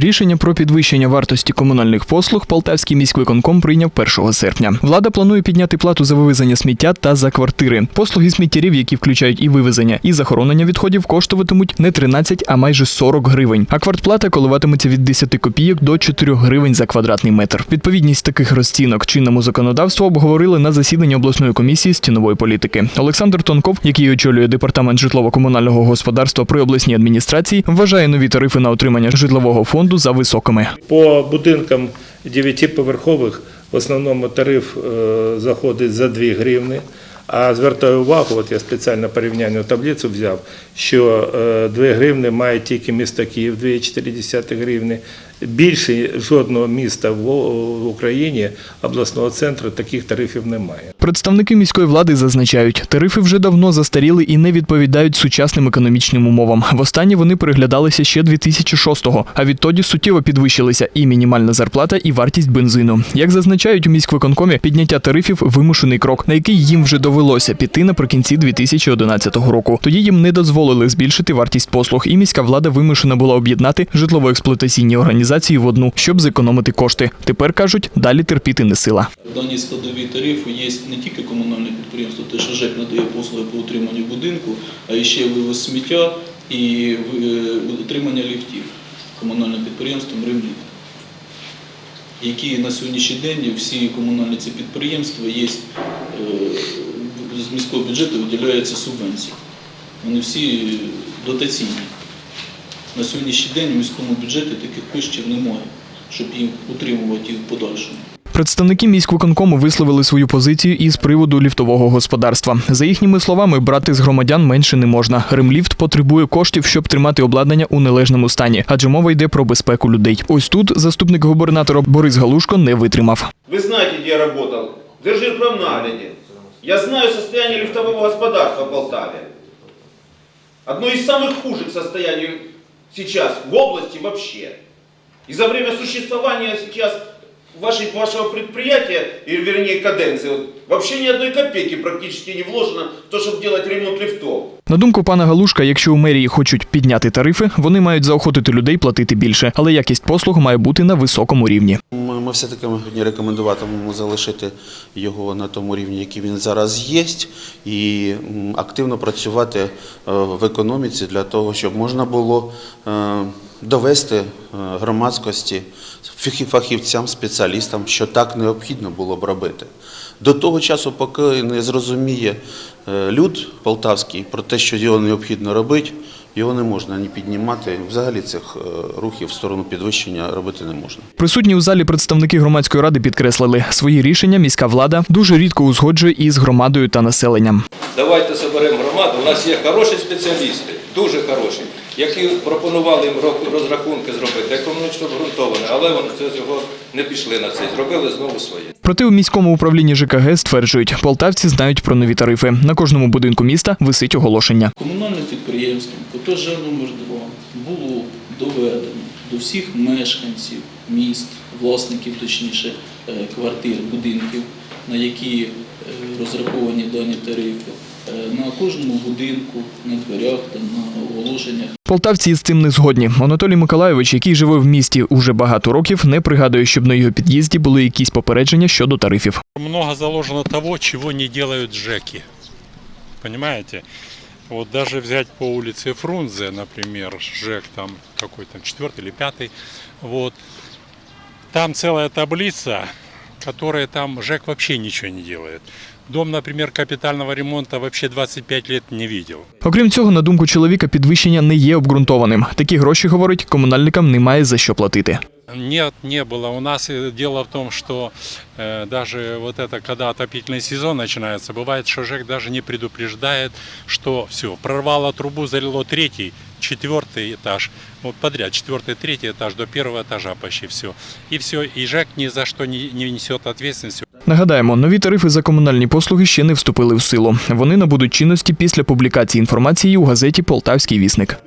Рішення про підвищення вартості комунальних послуг Полтавський міськвиконком прийняв 1 серпня. Влада планує підняти плату за вивезення сміття та за квартири. Послуги сміттярів, які включають і вивезення, і захоронення відходів, коштуватимуть не 13, а майже 40 гривень. А квартплата коливатиметься від 10 копійок до 4 гривень за квадратний метр. Відповідність таких розцінок чинному законодавству обговорили на засіданні обласної комісії з цінової політики. Олександр Тонков, який очолює департамент житлово-комунального господарства при обласній адміністрації, вважає нові тарифи на отримання житлового фонду за високими. По будинкам 9-поверхових в основному тариф е, заходить за 2 гривни. А звертаю увагу, от я спеціально порівняльну таблицю взяв, що е, 2 гривни має тільки місто Київ, 2,4 гривни. Більше жодного міста в Україні обласного центру таких тарифів немає. Представники міської влади зазначають, тарифи вже давно застаріли і не відповідають сучасним економічним умовам. Востаннє вони переглядалися ще 2006-го, а відтоді суттєво підвищилися і мінімальна зарплата, і вартість бензину. Як зазначають у міськвиконкомі, підняття тарифів вимушений крок, на який їм вже довелося піти наприкінці 2011 року. Тоді їм не дозволили збільшити вартість послуг, і міська влада вимушена була об'єднати житлово-експлуатаційні організації в одну, щоб зекономити кошти. Тепер кажуть, далі терпіти не сила. В даній складовій тарифу є не тільки комунальне підприємство, те, що ЖЕК надає послуги по утриманню будинку, а ще вивоз сміття і е, утримання ліфтів комунальним підприємством «Римліфт», які на сьогоднішній день всі комунальні ці підприємства є, е, з міського бюджету виділяються субвенції. Вони всі дотаційні. На сьогоднішній день у міському бюджеті таких коштів немає, щоб їх утримувати і в подальшому. Представники міськвиконкому висловили свою позицію із приводу ліфтового господарства. За їхніми словами, брати з громадян менше не можна. Римліфт потребує коштів, щоб тримати обладнання у належному стані, адже мова йде про безпеку людей. Ось тут заступник губернатора Борис Галушко не витримав. Вы знаете, где я работал? В Держирпромнагляде. Я знаю состояние лифтового господарства в Полтаве. Одно из самых худших состояний сейчас в области вообще. И за время существования сейчас вашей, вашего предприятия, или вернее каденции, вот, вообще ни одной копейки практически не вложено в то, чтобы делать ремонт лифтов. На думку пана Галушка, якщо у мерії хочуть підняти тарифи, вони мають заохотити людей платити більше, але якість послуг має бути на високому рівні. Ми, все-таки рекомендуватимемо залишити його на тому рівні, який він зараз є, і активно працювати е, в економіці для того, щоб можна було е, довести е, громадськості, фахівцям, спеціалістам, що так необхідно було б робити. До того часу, поки не зрозуміє люд полтавський про те, що його необхідно робити, його не можна ні піднімати. Взагалі цих е, рухів в сторону підвищення робити не можна. Присутні у залі представники громадської ради підкреслили, свої рішення міська влада дуже рідко узгоджує із громадою та населенням. Давайте соберемо громаду. У нас є хороші спеціалісти, дуже хороші, які пропонували їм рок- розрахунки зробити, економічно обґрунтоване, але вони це цього не пішли на це, зробили знову своє. Проте у міському управлінні ЖКГ стверджують, полтавці знають про нові тарифи. На кожному будинку міста висить оголошення. Комунальним підприємством КПЖ номер 2 було доведено до всіх мешканців міст, власників, точніше, квартир, будинків, на які е, розраховані дані тарифи, е, на кожному будинку, на дверях та на оголошеннях Полтавці з цим не згодні. Анатолій Миколайович, який живе в місті уже багато років, не пригадує, щоб на його під'їзді були якісь попередження щодо тарифів. Много заложено того, чего не делают ЖЭКи. Понимаете? Вот даже взять по улице Фрунзе, например, ЖЭК там какой там четвертый или пятый, вот, там целая таблица, которая там ЖЭК вообще ничего не делает. Дом, наприклад, капітального ремонту взагалі 25 років не бачив. Окрім цього, на думку чоловіка, підвищення не є обґрунтованим. Такі гроші, говорить, комунальникам немає за що платити. Нет, не было. У нас э, дело в том, что э, даже вот это, когда отопительный сезон начинается, бывает, что ЖЭК даже не предупреждает, что все, прорвало трубу, залило третий, четвертый этаж, вот подряд, четвертый, третий этаж, до первого этажа почти все. И все, и ЖЭК ни за что не, не несет ответственности. Нагадаємо, нові тарифи за комунальні послуги ще не вступили в силу. Вони набудуть чинності після публікації інформації у газеті Полтавський вісник.